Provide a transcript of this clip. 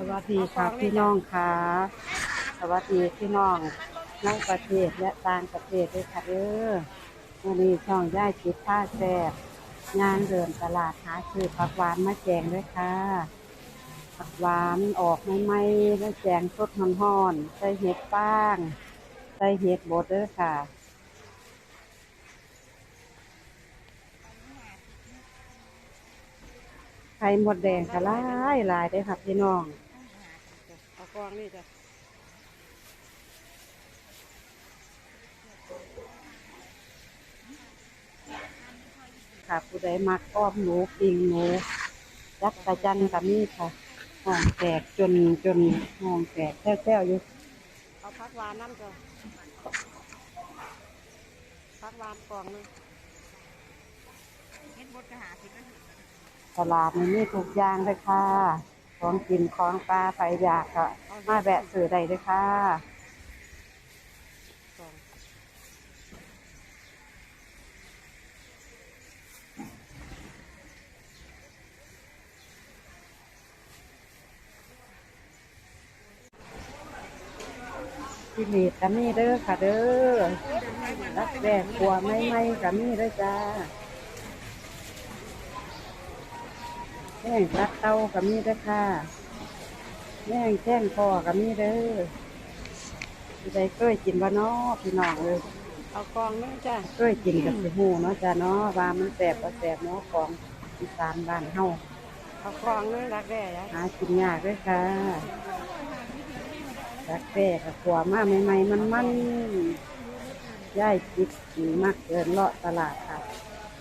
สวัสดีครับพี่น้องค่ะสวัสดีพี่น้องในประเทศและต่างประเทศด้วยค่ะเด้อวันนี้ช่องย่ายจิตผ้าแซ่บงานเดินตลาดหาซื้อผักหวานมาแจงด้วยค่ะผักหวานออกใหม่ๆแล้วแจงสดห่อนๆใส่เห็ดป้างใส่เห็ดบดด้อค่ะไข่หมดแดงก็หลายหลายได้ครับพี่น้อง กองนี่จ้ะค่ะผู้ใดมักอ้อมหนูปิงหนูยักษ์กระจันกับนี่ค่ะห้องแตกจนจนห้องแตกแท้ๆอยู่เอาพักหวานน้ำจ้ะพักหวานกล่องหนึงเฮ็ดบดกระหาสิบนาทีตลาดนี้มีทุกอย่างเลยค่ะ ของกินของปลาไฟอยากก็มาแวะซื้อได้เลยค่ะพิลีดกับมีเด้อค่ะเด้อรักแดกขัวไม่ไม่กับมีเด้อจ้า แม่งรักเต้ากับมีเด้อค่ะ แม่งแจ้งคอกับมีเด้อพี่ใดเคยกินบ่เนาะพี่น้องเลยเอากองนึงจ้ะเคยกินกับสิหูเนาะจ้าเนาะว่ามันแสบบ่แสบเนาะของอีสานบ้านเฮาเอากองนึงรักแด่ยะหากินยากด้วยค่ะรักแด้กับขัวมาใหม่ๆมันๆย่ายจิตมักเดินเลาะตลาดค่ะ